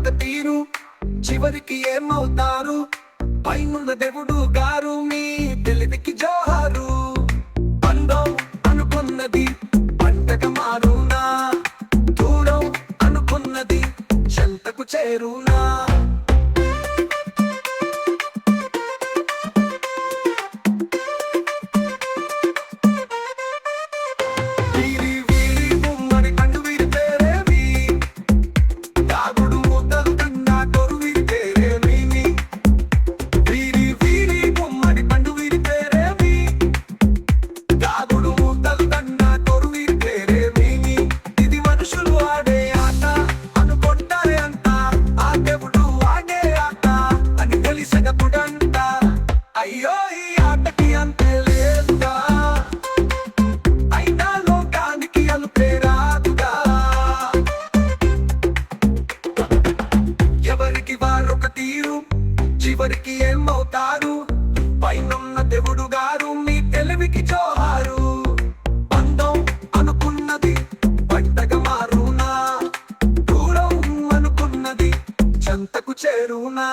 ఎవరికి తీరు. చివరికి ఏమవుతారు? పైనున్న దేవుడు గారు మీ తెలివికి జోహారు. అందం అనుకున్నది పంటగా మారునా. దూరం అనుకున్నది చెంతకు చేరునా. చివరికి ఏమవుతారు? పైనున్న దేవుడు గారు మీ తెలివికి జోహారు. బంధం అనుకున్నది పంటగా మారునా. దూరం అనుకున్నది చెంతకు చేరునా.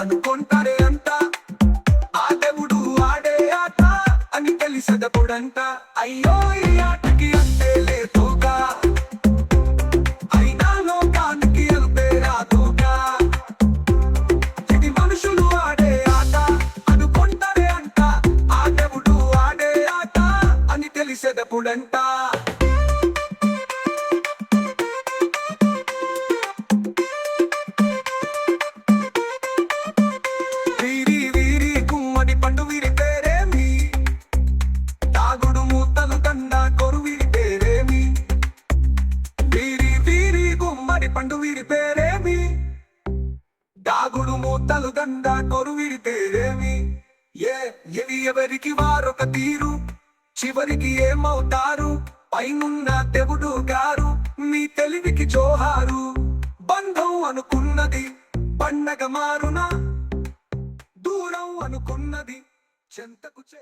అనుకుంటారే అంట ఆ దేవుడు ఆడే ఆట అని తెలిసదపుడంట అయ్యో ఈ ఆటకి అంటే అని తెలిసేదప్పుడంట వీరి వీరి గుమ్మడి పండు వీరి పేరేమి? తాగుడు మూతలు కొరు వీరి పేరేమి? వీరి వీరి గుమ్మడి పండు వీరి పేరేమి? దాగుడు మూతలు దండ కొరు వీరి పేరేమి? ఏ ఎవరికి వారొక తీరు? చివరికి ఏమవుతారు? పైనున్న దేవుడు గారు మీ తెలివికి జోహారు. బంధం అనుకున్నది పండగ మారునా? దూరం అనుకున్నది చెంతకు చే